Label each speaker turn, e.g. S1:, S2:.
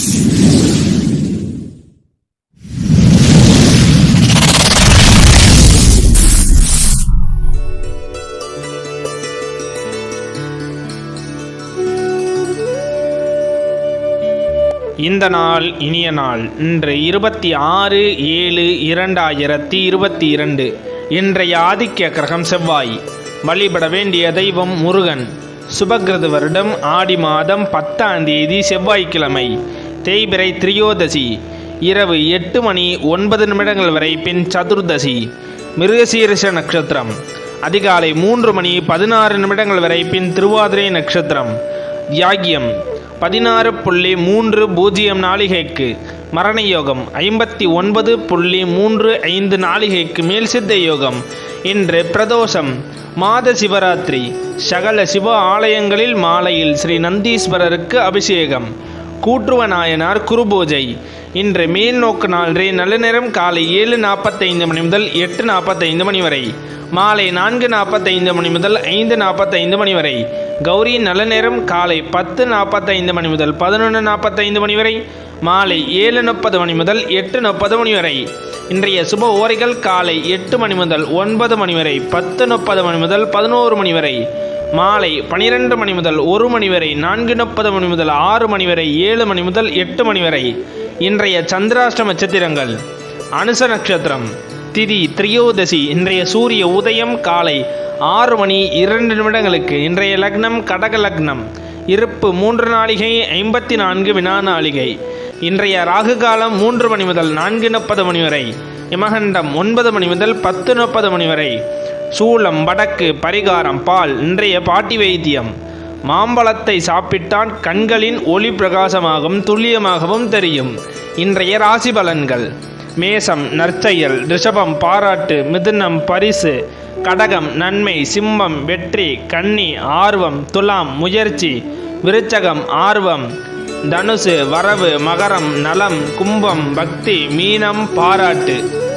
S1: இந்த நாள் இனிய நாள். இன்று இருபத்தி ஆறு ஏழு இரண்டாயிரத்தி இருபத்தி இரண்டு இன்றைய ஆதிக்க கிரகம் செவ்வாய். வழிபட வேண்டிய தெய்வம் முருகன். சுபகிருது வருடம் ஆடி மாதம் பத்தாம் தேதி செவ்வாய்க்கிழமை. தேய்பிறை திரியோதசி. இரவு எட்டு மணி ஒன்பது நிமிடங்கள் வரை பின் சதுர்தசி. மிருகசீரிஷ நட்சத்திரம். அதிகாலை மூன்று மணி பதினாறு நிமிடங்கள் வரை பின் திருவாதிரை நட்சத்திரம். யாகியம் பதினாறு புள்ளி மூன்று பூஜ்ஜியம் நாளிகைக்கு. மரண யோகம் ஐம்பத்தி ஒன்பது புள்ளி மூன்று ஐந்து நாளிகைக்கு மேல் சித்த யோகம். இன்று பிரதோஷம். மாத சிவராத்திரி. சகல சிவ ஆலயங்களில் மாலையில் ஸ்ரீ நந்தீஸ்வரருக்கு அபிஷேகம். கூற்றுவ நாயனார் குருபூஜை. இன்று மேல் நோக்கு நாளே நல்ல நேரம் காலை ஏழு நாற்பத்தைந்து மணி முதல் எட்டு நாற்பத்தைந்து மணி வரை. மாலை நான்கு நாற்பத்தைந்து மணி முதல் ஐந்து நாற்பத்தைந்து மணி வரை. கௌரி நல்ல நேரம் காலை பத்து நாற்பத்தைந்து மணி முதல் பதினொன்று நாற்பத்தைந்து மணி வரை. மாலை ஏழு முப்பது மணி முதல் எட்டு முப்பது மணி வரை. இன்றைய சுப ஓரைகள் காலை எட்டு மணி முதல் ஒன்பது மணி வரை பத்து முப்பது மணி முதல் பதினோரு மணி வரை. மாலை பனிரெண்டு மணி முதல் ஒரு மணி வரை நான்கு முப்பது மணி முதல் ஆறு மணி வரை ஏழு மணி முதல் எட்டு மணி வரை. இன்றைய சந்திராஷ்டம நட்சத்திரங்கள் அனுச நட்சத்திரம் திதி திரியோதசி இன்றைய சூரிய உதயம் காலை ஆறு மணி இரண்டு நிமிடங்களுக்கு இன்றைய லக்னம் கடக லக்னம் இருப்பு மூன்று நாளிகை ஐம்பத்தி நான்கு வினா நாளிகை. இன்றைய ராகு காலம் மூன்று மணி முதல் நான்கு முப்பது மணி வரை இமகண்டம் ஒன்பது மணி முதல் பத்து முப்பது மணி வரை. சூளம் வடக்கு பரிகாரம் பால் இன்றைய பாட்டி வைத்தியம் மாம்பழத்தை சாப்பிட்டால் கண்களின் ஒளி பிரகாசமாகவும் துல்லியமாகவும் தெரியும். இன்றைய ராசி பலன்கள். மேசம் நற்செயல் ரிஷபம் பாராட்டு மிதுனம் பரிசு. கடகம் நன்மை சிம்மம் வெற்றி கன்னி ஆர்வம் துலாம் முயற்சி. விருச்சகம் ஆர்வம். தனுசு வரவு மகரம் நலம் கும்பம் பக்தி மீனம் பாராட்டு.